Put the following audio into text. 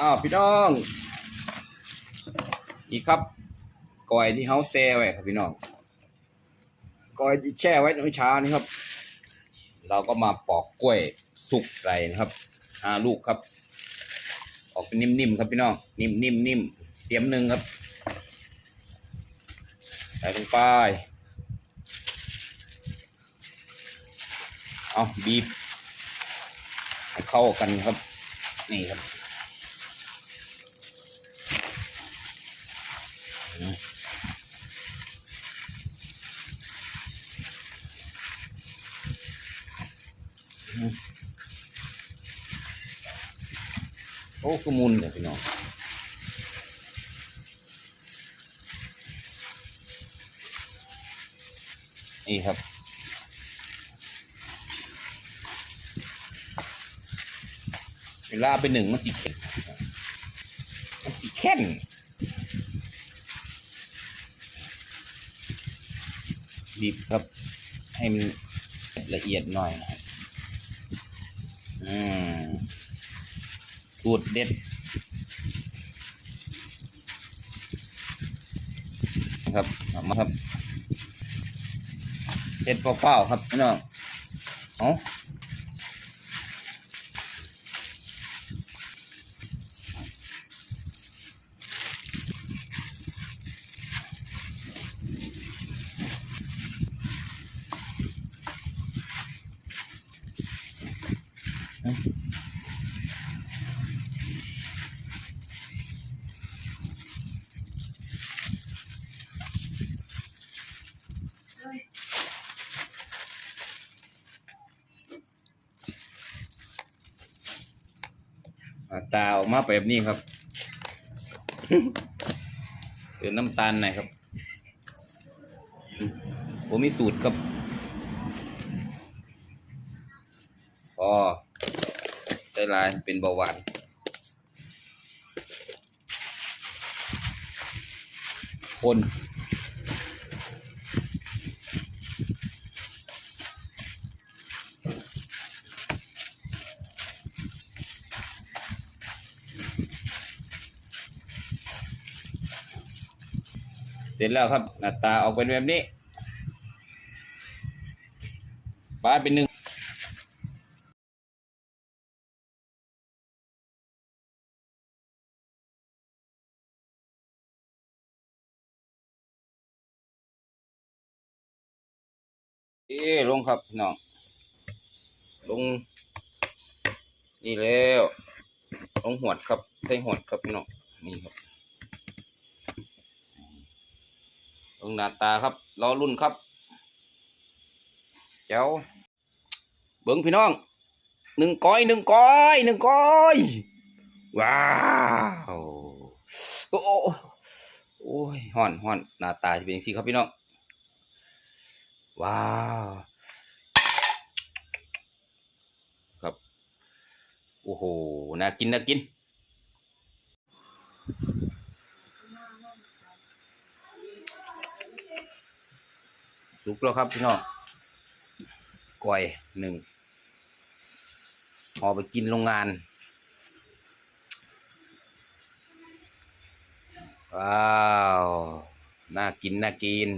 อ้าวพี่น้อง อีกครับก้อยที่เฮาแช่ไว้ครับพี่น้องก้อยที่แช่ไว้ในช้านี่ครับ เราก็มาปอกกล้วยสุกใส่นะครับห้าลูกครับ ออกเป็นนิ่มๆครับพี่น้องนิ่มๆนิ่มเตรียมหนึ่งครับใส่ลงไปเอาบีบให้เข้ากันครับ นี่ครับ โอ้คือมุนเนี่ยพี่น้องนี่ครับเวลาไปหนึ่งมันสีเข็นมันสีแข็น บีบครับ ให้มันละเอียดหน่อยนะครับอืมสูตรเด็ดนะครับเอามาครับเด็ดเปล่าๆครับพี่น้องเอา ตาออกมาแบบนี้ครับเติมน้ำตาลหน่อยครับผมมีสูตรครับพอ ได้ลายเป็นเบาหวานคนเสร็จแล้วครับ หน้าตาออกเป็นแบบนี้ปลาเป็นหนึ่ง เอ๊ลงครับพี่น้องลง นี่แล้วลงหวดครับใส่หวดครับพี่น้องนี่ครับเบิ่งหน้าตาครับรอรุ่นครับ เจ้า เบิ่งพี่น้องหนึ่งก้อยหนึ่งก้อยหนึ่งก้อย ว้าวโอ้โอ้ยห่อนห่อนหน้าตาจะเป็นอย่างนี้ครับพี่น้อง ว้าว ครับ โอ้โห น่ากิน น่ากิน สุกแล้วครับพี่น้องก้อยหนึ่งเอไปกินโรงงานว้าว น่ากิน น่ากิน